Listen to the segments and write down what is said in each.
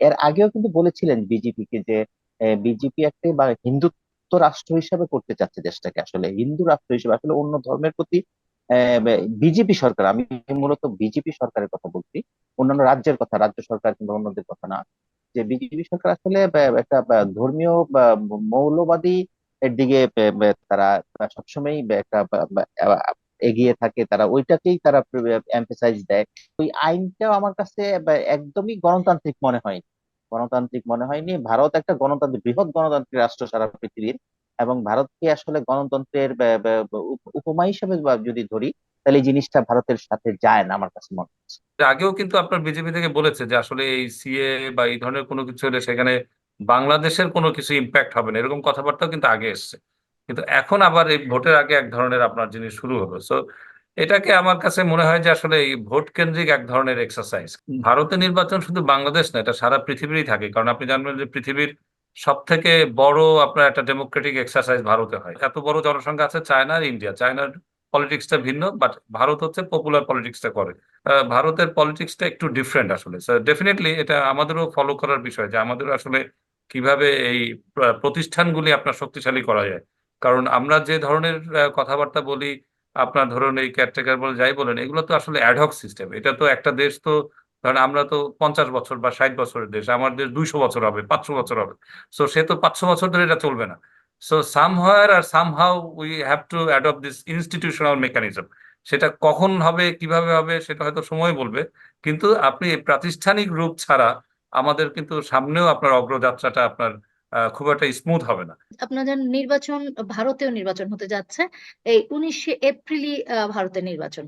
এর আগেও কিন্তু বলেছিলেন বিজেপি কে যে বিজেপি একটা বা হিন্দুত্ব রাষ্ট্র হিসাবে করতে চাচ্ছে দেশটাকে। আসলে হিন্দু রাষ্ট্র হিসেবে, আসলে অন্য ধর্মের প্রতি বিজেপি সরকার, আমি মূলত বিজেপি সরকারের কথা বলছি, অন্যান্য রাজ্যের কথা, রাজ্য সরকার কিংবা অন্যদের কথা না। যে বিজেপি সরকার আসলে একটা ধর্মীয় মৌলবাদী এর দিকে তারা সবসময় একটা এগিয়ে থাকে, তারা ওইটাকেই তারা এমফেসাইজ দেয়। ওই আইনটাও আমার কাছে একদমই গণতান্ত্রিক মনে হয় গণতান্ত্রিক মনে হয়নি। ভারত একটা গণতান্ত্রিক, বৃহৎ গণতান্ত্রিক রাষ্ট্র সারা পৃথিবীর। এবং ভারতকে আসলে গণতন্ত্রের উপমা হিসেবে যদি ধরি, তাহলে এই জিনিসটা ভারতের সাথে যায় না আমার কাছে মনে হচ্ছে। আগেও কিন্তু আপনার বিজেপি থেকে বলেছে যে আসলে এই সিএ বা এই ধরনের কোনো কিছু হলে সেখানে বাংলাদেশের কোনো কিছু ইম্প্যাক্ট হবে না। এরকম কথাবার্তাও কিন্তু আগে এসছে। কিন্তু এখন আবার এই ভোটের আগে এক ধরনের আপনার জিনিস শুরু হলো। সো এটাকে আমার কাছে মনে হয় যে আসলে এই ভোট কেন্দ্রিক এক ধরনের এক্সারসাইজ ভারতের নির্বাচন শুধু বাংলাদেশ না এটা সারা পৃথিবীরই থাকে। কারণ আপনি জানবেন যে পৃথিবীর সব থেকে বড় আপনার একটা ডেমোক্রেটিক এক্সারসাইজ ভারতে হয়। এত বড় জনসংখ্যা আছে চায়না আর ইন্ডিয়া। চায়নার পলিটিক্সটা ভিন্ন বাট ভারত হচ্ছে পপুলার পলিটিক্সটা করে। ভারতের পলিটিক্সটা একটু ডিফারেন্ট আসলে। ডেফিনেটলি এটা আমাদেরও ফলো করার বিষয় যে আমাদেরও আসলে কীভাবে এই প্রতিষ্ঠানগুলি আপনার শক্তিশালী করা যায়। কারণ আমরা যে ধরনের কথাবার্তা বলি, আপনার ধরুন এই ক্যারটেকার বলে যাই বলেন, এগুলো তো আসলে অ্যাডহক সিস্টেম এটা তো একটা দেশ তো, ধরেন আমরা তো পঞ্চাশ বছর বা ষাট বছরের দেশ, আমার দেশ দুইশো বছর হবে, পাঁচশো বছর হবে। সো সে তো পাঁচশো বছর ধরে এটা চলবে না। So somewhere or somehow we have to adopt this institutional mechanism সেটা কখন হবে, কীভাবে হবে, সেটা হয়তো সময় বলবে, কিন্তু আপনি প্রাতিষ্ঠানিক রূপ ছাড়া আমাদের কিন্তু সামনেও আপনার অগ্রযাত্রাটা আপনার খুব একটা স্মুথ হবে না। আপনাদের নির্বাচন ভারতেও নির্বাচন হতে যাচ্ছে, এই উনিশে এপ্রিলই ভারতের নির্বাচন।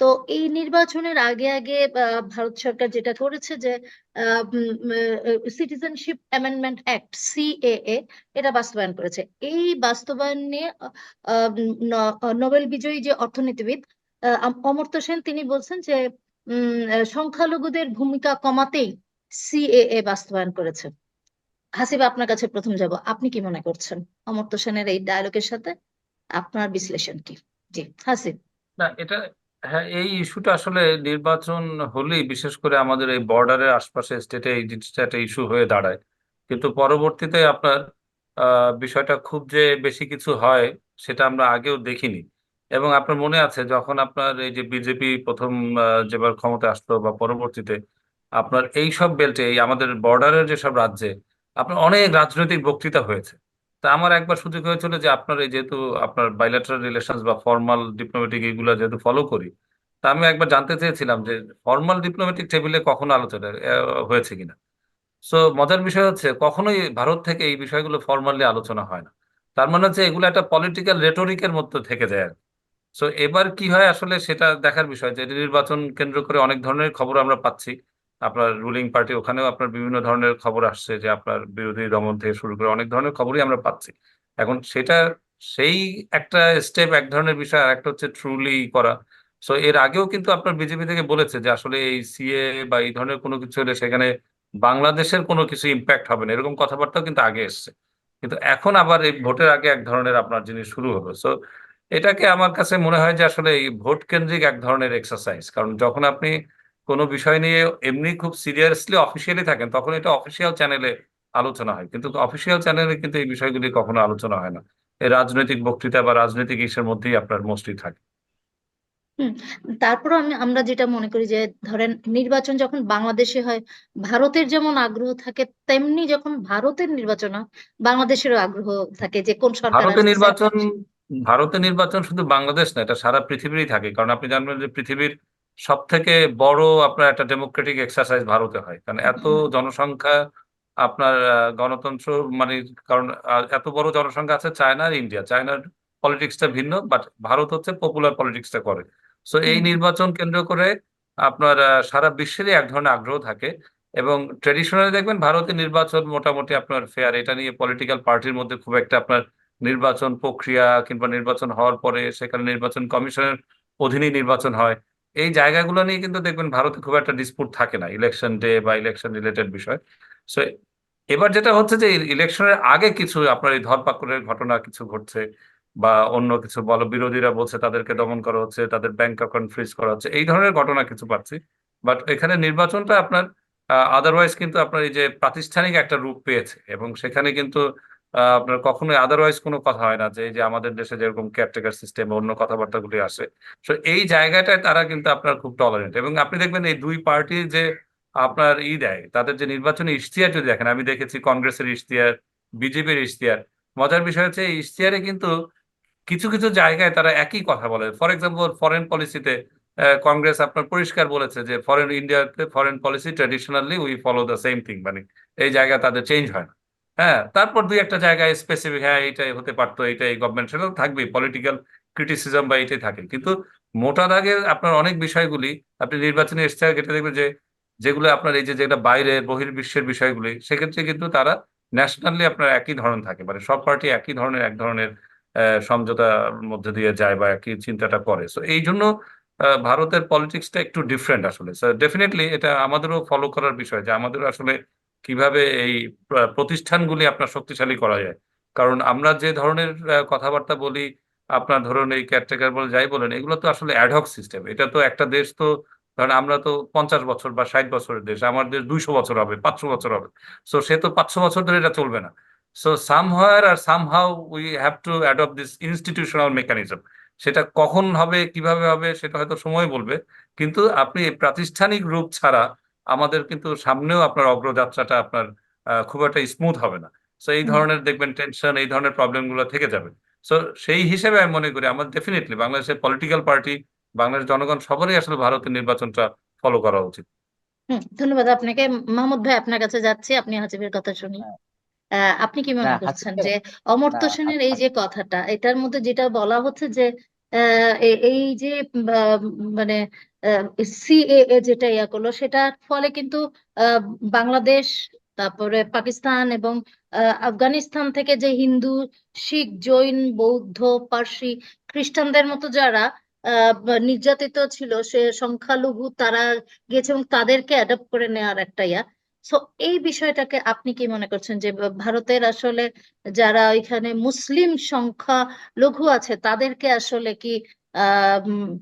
তো এই নির্বাচনের আগে আগে ভারত সরকার যেটা করেছে যে সিটিজেনশিপ অ্যামেন্ডমেন্ট অ্যাক্ট সিএএ এটা বাস্তবায়ন করেছে। এই বাস্তবায়ন নিয়ে নোবেল বিজয়ী যে অর্থনীতিবিদ অমর্ত্য সেন, তিনি বলছেন যে সংখ্যালঘুদের ভূমিকা কমাতেই সিএএ বাস্তবায়ন করেছে। হাসিবা, আপনার কাছে প্রথম যাব। আপনি কি মনে করছেন? অমর্ত্য সেনের এই ডায়লগের সাথে আপনার বিশ্লেষণ কি? জি, হাসিব। না, এটা হ্যাঁ এই ইস্যুটা আসলে নির্বাচন হলেই, বিশেষ করে আমাদের এই বর্ডারের আশপাশে স্টেটে এই জিনিসটা একটা ইস্যু হয়ে দাঁড়ায়। কিন্তু পরবর্তীতে আপনার বিষয়টা খুব যে বেশি কিছু হয়, সেটা আমরা আগেও দেখিনি। এবং আপনার মনে আছে, যখন আপনার এই যে বিজেপি প্রথম যেবার ক্ষমতা আসলো বা পরবর্তীতে, আপনার এই সব বেল্টে এই আমাদের বর্ডারের যেসব রাজ্যে আপনার অনেক রাজনৈতিক বক্তৃতা হয়েছে। তা আমার একবার সুযোগ হয়েছিল যে আপনার এই যেহেতু আপনার বাইলেটারাল রিলেশন বা ফর্মাল ডিপ্লোমেটিক এগুলো যেহেতু ফলো করি, তা আমি একবার জানতে চেয়েছিলাম যে ফর্মাল ডিপ্লোমেটিক টেবিলে কখনো আলোচনা হয়েছে কিনা। সো মজার বিষয় হচ্ছে কখনোই ভারত থেকে এই বিষয়গুলো ফর্মালি আলোচনা হয় না। তার মানে হচ্ছে এগুলো একটা পলিটিক্যাল রেটোরিকের মধ্যে থেকে যায় আর সো এবার কি হয় আসলে সেটা দেখার বিষয় যে নির্বাচন কেন্দ্র করে অনেক ধরনের খবর আমরা পাচ্ছি। আপনার রুলিং পার্টি ওখানেও আপনার বিভিন্ন ধরনের খবর আসছে যে আপনার বিরোধী দমন থেকে শুরু করে অনেক ধরনের খবরই আমরা পাচ্ছি। এখন সেটা, সেই একটা স্টেপ এক ধরনের বিষয় আর একটা হচ্ছে ট্রুলি করা। সো এর আগেও কিন্তু আপনার বিজেপি থেকে বলেছে যে আসলে এই সিএ বা এই ধরনের কোনো কিছু হলে সেখানে বাংলাদেশের কোনো কিছু ইম্প্যাক্ট হবে না, এরকম কথাবার্তাও কিন্তু আগে এসছে। কিন্তু এখন আবার এই ভোটের আগে এক ধরনের আপনার জিনিস শুরু হলো। সো এটাকে আমার কাছে মনে হয় যে আসলে এই ভোট কেন্দ্রিক এক ধরনের এক্সারসাইজ কারণ যখন আপনি কোনো বিষয় নিয়ে এমনি খুব সিরিয়াসলি অফিসিয়ালি থাকেন তখন এটা অফিসিয়াল চ্যানেলে আলোচনা হয়। কিন্তু অফিসিয়াল চ্যানেলে কিন্তু এই বিষয়গুলি কখনো আলোচনা হয় না। এই রাজনৈতিক বক্তৃতা বা রাজনৈতিক ইস্যুর মধ্যেই আপনার মোস্টলি থাকে। তারপর আমি আমরা যেটা মনে করি যে ধরেন নির্বাচন যখন বাংলাদেশে হয় ভারতের যেমন আগ্রহ থাকে তেমনি যখন ভারতের নির্বাচন হয় বাংলাদেশেরও আগ্রহ থাকে যে কোন সরকার ভারতের নির্বাচন ভারতের নির্বাচন শুধু বাংলাদেশ না এটা সারা পৃথিবীরই থাকে। কারণ আপনি জানবেন যে পৃথিবীর সব থেকে বড় আপনার একটা ডেমোক্রেটিক এক্সারসাইজ ভারতে হয়। কারণ এত জনসংখ্যা আপনার গণতন্ত্র মানে কারণ এত বড় জনসংখ্যা আছে চায়না আর ইন্ডিয়া চায়নার পলিটিক্সটা ভিন্ন বাট ভারত হচ্ছে পপুলার পলিটিক্সটা করে। সো এই নির্বাচন কেন্দ্র করে আপনার সারা বিশ্বেরই এক ধরনের আগ্রহ থাকে এবং ট্রেডিশনালি দেখবেন ভারতের নির্বাচন মোটামুটি আপনার ফেয়ার এটা নিয়ে পলিটিক্যাল পার্টির মধ্যে খুব একটা আপনার নির্বাচন প্রক্রিয়া কিংবা নির্বাচন হওয়ার পরে সেখানে নির্বাচন কমিশনের অধীনেই নির্বাচন হয়। এই জায়গাগুলো নিয়ে কিন্তু দেখবেন ভারতে খুব একটা ডিসপুট থাকে না ইলেকশন ডে বা ইলেকশন রিলেটেড বিষয়। সো এবার যেটা হচ্ছে যে ইলেকশনের আগে কিছু আপনার এই ধরপাকড়ের ঘটনা কিছু ঘটছে বা অন্য কিছু বলো, বিরোধীরা বলছে তাদেরকে দমন করা হচ্ছে, তাদের ব্যাংক অ্যাকাউন্ট ফ্রিজ করা হচ্ছে, এই ধরনের ঘটনা কিছু পাচ্ছি। বাট এখানে নির্বাচনটা আপনার আদারওয়াইজ কিন্তু আপনার এই যে প্রাতিষ্ঠানিক একটা রূপ পেয়েছে এবং সেখানে কিন্তু আপনার কখনোই আদারওয়াইজ কোনো কথা হয় না যে, এই যে আমাদের দেশে যেরকম কেয়ারটেকার সিস্টেম অন্য কথাবার্তাগুলি আসে। তো এই জায়গাটায় তারা কিন্তু আপনার খুব টলারেন্ট এবং আপনি দেখবেন এই দুই পার্টি যে আপনার ই দেয়, তাদের যে নির্বাচনী ইশতেহার যদি দেখেন, আমি দেখেছি কংগ্রেসের ইশতেহার, বিজেপির ইশতেহার। মজার বিষয় হচ্ছে এই ইশতেহারে কিন্তু কিছু কিছু জায়গায় তারা একই কথা বলে। ফর এক্সাম্পল ফরেন পলিসিতে কংগ্রেস আপনার পরিষ্কার বলেছে যে ফরেন ইন্ডিয়াতে foreign policy traditionally we follow the same thing মানে এই জায়গা তাদের চেঞ্জ হয় না। হ্যাঁ তারপর দুই একটা জায়গায় স্পেসিফিক হ্যাঁ এইটাই হতে পারতো, এইটাই গভর্নমেন্ট সেটা তো থাকবেই পলিটিক্যাল ক্রিটিসিজম বা এটাই থাকে। কিন্তু মোটা দাগে আপনার অনেক বিষয়গুলি, আপনি নির্বাচনী ইশতেহার ঘেটে দেখবেন যে, যেগুলো আপনার এই যে, যেটা বাইরে বহির্বিশ্বের বিষয়গুলি, সেক্ষেত্রে কিন্তু তারা ন্যাশনালি আপনার একই ধরনের থাকে। মানে সব পার্টি একই ধরনের, এক ধরনের সমঝোতার মধ্যে দিয়ে যায় বা একই চিন্তাটা করে। সো এই জন্য ভারতের পলিটিক্সটা একটু ডিফারেন্ট আসলে। ডেফিনেটলি এটা আমাদেরও ফলো করার বিষয় যে আমাদেরও আসলে কীভাবে এই প্রতিষ্ঠানগুলি আপনার শক্তিশালী করা যায়? কারণ আমরা যে ধরনের কথাবার্তা বলি, আপনার ধরুন এই কেয়ারটেকার বলে যাই বলেন, এগুলো তো আসলে অ্যাডহক সিস্টেম এটা তো একটা দেশ তো, ধরেন আমরা তো পঞ্চাশ বছর বা ষাট বছরের দেশ, আমার দেশ দুইশো বছর হবে, পাঁচশো বছর হবে। সো সে তো পাঁচশো বছর ধরে এটা চলবে না। So somewhere or somehow we have to adopt this institutional mechanism সেটা কখন হবে, কীভাবে হবে, সেটা হয়তো সময় বলবে। কিন্তু আপনি প্রাতিষ্ঠানিক রূপ ছাড়া আমাদের কিন্তু সামনেও আপনার অগ্রযাত্রাটা আপনার আহ, খুব একটা স্মুথ হবে না। সো এই ধরনের দেখবেন টেনশন এই ধরনের প্রবলেমগুলো থেকে যাবে। সো সেই হিসেবে আমি মনে করি আমার ডেফিনেটলি বাংলাদেশের পলিটিক্যাল পার্টি বাংলাদেশ জনগণ সবারই আসলে ভারতের নির্বাচনটা ফলো করা উচিত। হুম ধন্যবাদ আপনাকে। মাহমুদ ভাই আপনার কাছে যাচ্ছি আপনি হাসিবের কথা শুনি। হ্যাঁ। আহ, আপনি কি মনে করছেন যে অমর্ত্য সেনের এই যে কথাটা এটার মধ্যে যেটা বলা হচ্ছে যে আহ, এই যে মানে সিএএ যেটা ইয়া করল, সেটার ফলে কিন্তু বাংলাদেশ, তারপরে পাকিস্তান এবং আফগানিস্তান থেকে যে হিন্দু, শিখ, জৈন, বৌদ্ধ, পার্সি, খ্রিস্টানদের মতো যারা নির্যাতিত ছিল, সে সংখ্যালঘু তারা গেছে এবং তাদেরকে অ্যাডপ্ট করে নেওয়ার একটা ইয়া। সো এই বিষয়টাকে আপনি কি মনে করছেন যে ভারতের আসলে যারা ওইখানে মুসলিম সংখ্যা লঘু আছে, তাদেরকে আসলে কি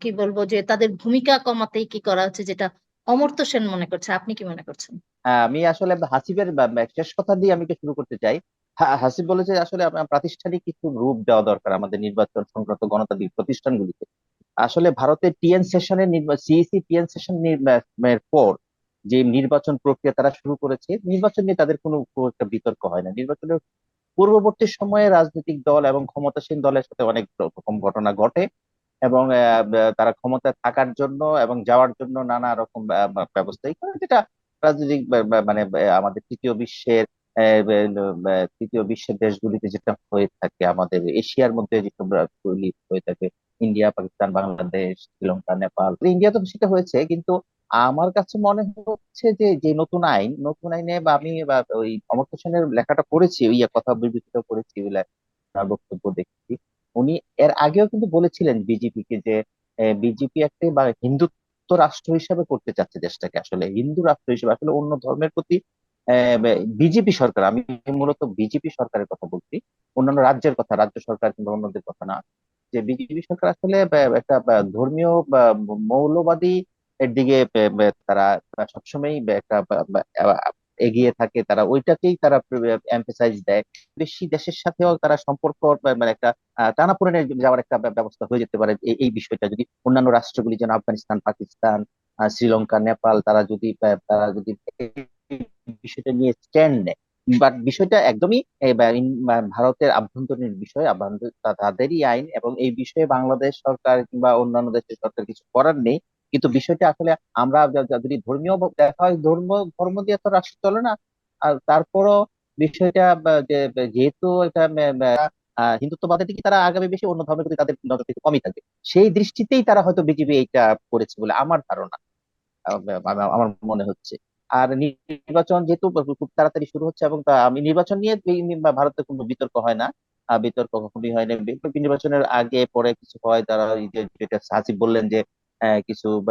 কি বলব যে তাদের ভূমিকা কমাতে কি করা হচ্ছে যেটা অমর্ত্য সেন মনে করছে? আপনি কি মনে করছেন? হ্যাঁ আমি আসলে হাসিবের শেষ কথা দিয়ে আমি শুরু করতে চাই। হাসিব বলেছে আসলে প্রাতিষ্ঠানিক কিছু রূপ দেওয়া দরকার আমাদের নির্বাচন সংক্রান্ত গণতান্ত্রিক প্রতিষ্ঠানগুলিতে। আসলে ভারতের টিএন সেশনের সিইসি টিএন সেশন এর পর যে নির্বাচন প্রক্রিয়া তারা শুরু করেছে, নির্বাচন নিয়ে তাদের কোনো একটা বিতর্ক হয় না। নির্বাচনের পূর্ববর্তী সময়ে রাজনৈতিক দল এবং ক্ষমতাসীন দলের সাথে অনেক রকম ঘটনা ঘটে। এবং তারা ক্ষমতায় থাকার জন্য এবং যাওয়ার জন্য নানা রকম আহ, বা- ব্যবস্থাই করে যেটা রাজনৈতিক মানে আমাদের তৃতীয় বিশ্বের তৃতীয় বিশ্বের দেশগুলিতে যেটা হয়ে থাকে আমাদের এশিয়ার মধ্যে হয়ে থাকে ইন্ডিয়া পাকিস্তান বাংলাদেশ শ্রীলঙ্কা নেপাল। ইন্ডিয়া তো সেটা হয়েছে কিন্তু আমার কাছে মনে হচ্ছে যে যে নতুন আইন নতুন আইনে বা আমি ওই অমর্ত্য সেনের লেখাটা পড়েছি ওই কথা বিবেচিত করেছি বক্তব্য দেখছি। উনি এর আগেও কিন্তু বলেছিলেন বিজেপি কে যে বিজেপি একটা বা হিন্দুত্ব রাষ্ট্র হিসাবে করতে চাচ্ছে দেশটাকে। আসলে হিন্দু রাষ্ট্র হিসেবে, আসলে অন্য ধর্মের প্রতি বিজেপি সরকার, আমি মূলত বিজেপি সরকারের কথা বলছি, অন্যান্য রাজ্যের কথা, রাজ্য সরকার কিংবা অন্যদের কথা না। যে বিজেপি সরকার আসলে একটা ধর্মীয় মৌলবাদী এর দিকে তারা সবসময় একটা এগিয়ে থাকে, তারা ওইটাকেই তারা এমফেসাইজ দেয়। বেশি দেশের সাথেও তারা সম্পর্ক মানে একটা টানাপোড়েনে যাওয়ার একটা ব্যবস্থা হয়ে যেতে পারে এই বিষয়টা। যদি অন্যান্য রাষ্ট্রগুলি যেন আফগানিস্তান, পাকিস্তান শ্রীলঙ্কা, নেপাল, তারা যদি তারা যদি বিষয়টা নিয়ে স্ট্যান্ড নেয়। বাট বিষয়টা একদমই ভারতের আভ্যন্তরীণ বিষয় তাদেরই আইন এবং এই বিষয়ে বাংলাদেশ সরকার কিংবা অন্যান্য দেশের সরকার কিছু করার নেই। কিন্তু বিষয়টা আসলে আমরা যদি ধর্মীয় দেখা হয় ধর্ম ধর্ম দিয়ে তো রাষ্ট্র চলে না। আর তারপরও বিষয়টা যেহেতু এটা হিন্দুত্ববাদের দিকে তারা আগামী বেশি, অন্য ধর্মের প্রতি তাদের নজর একটু কমই থাকবে। সেই দৃষ্টিতেই তারা হয়তো বিজেপি এইটা করেছে বলে আমার ধারণা আমার মনে হচ্ছে। আর নির্বাচন যেহেতু খুব তাড়াতাড়ি শুরু হচ্ছে এবং আমি নির্বাচন নিয়ে ভারতে কোনো বিতর্ক হয় না। বিতর্ক কখনোই হয় না। নির্বাচনের আগে পরে কিছু হয়, তারা যেটা হাসিব বললেন যে কিছু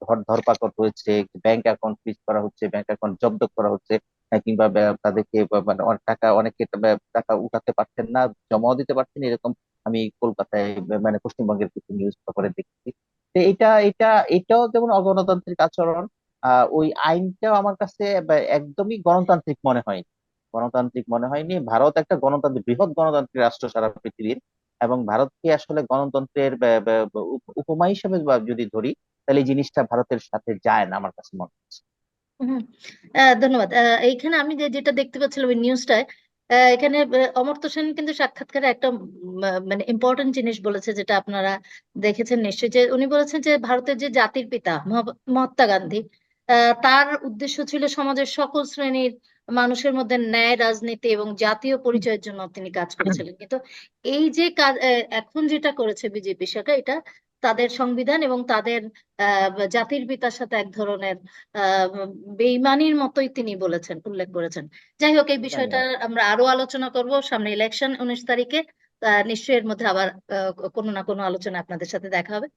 ধর, ধরপাকড় হয়েছে ব্যাংক অ্যাকাউন্ট ফ্রিজ করা হচ্ছে ব্যাংক অ্যাকাউন্ট জব্দ করা হচ্ছে কিংবা বা- তাদেরকে মানে অনেক টাকা, অনেকে টাকা উঠাতে পারছেন না, জমাও দিতে পারছেন এরকম আমি কলকাতায় মানে পশ্চিমবঙ্গের কিছু নিউজ পেপারে দেখছি। তো এটা এটা, এটাও যেমন অগণতান্ত্রিক আচরণ ওই আইনটাও আমার কাছে একদমই গণতান্ত্রিক মনে হয়নি। গণতান্ত্রিক মনে হয়নি, ভারত একটা গণতান্ত্রিক, বৃহৎ গণতান্ত্রিক রাষ্ট্র সারা পৃথিবীর। এবং ভারতকে আসলে গণতন্ত্রের উপমা হিসেবে যদি ধরি, তাহলে এই জিনিসটা ভারতের সাথে যায় না আমার কাছে মনে হচ্ছে। ধন্যবাদ। এইখানে আমি যেটা দেখতে পাচ্ছিলাম ওই নিউজটায় এখানে অমর্ত্য সেন কিন্তু সাক্ষাৎকারে একটা মানে ইম্পর্টেন্ট জিনিস বলেছে যেটা আপনারা দেখেছেন নিশ্চয়ই, যে উনি বলেছেন যে ভারতের যে জাতির পিতা মহা- মহাত্মা গান্ধী তার উদ্দেশ্য ছিল সমাজের সকল শ্রেণির মানুষের মধ্যে ন্যায় রাজনীতি এবং জাতীয় পরিচয়ের জন্য তিনি কাজ করেছিলেন। কিন্তু এই যে কাজ এখন যেটা করেছে বিজেপি সরকার এটা তাদের সংবিধান এবং তাদের জাতির পিতার সাথে এক ধরনের আহ বেইমানির মতোই তিনি বলেছেন উল্লেখ করেছেন। যাই হোক এই বিষয়টা আমরা আরও আলোচনা করব। সামনে ইলেকশন উনিশ তারিখে আহ নিশ্চয়ই এর মধ্যে আবার কোনো না কোনো আলোচনা আপনাদের সাথে দেখা হবে।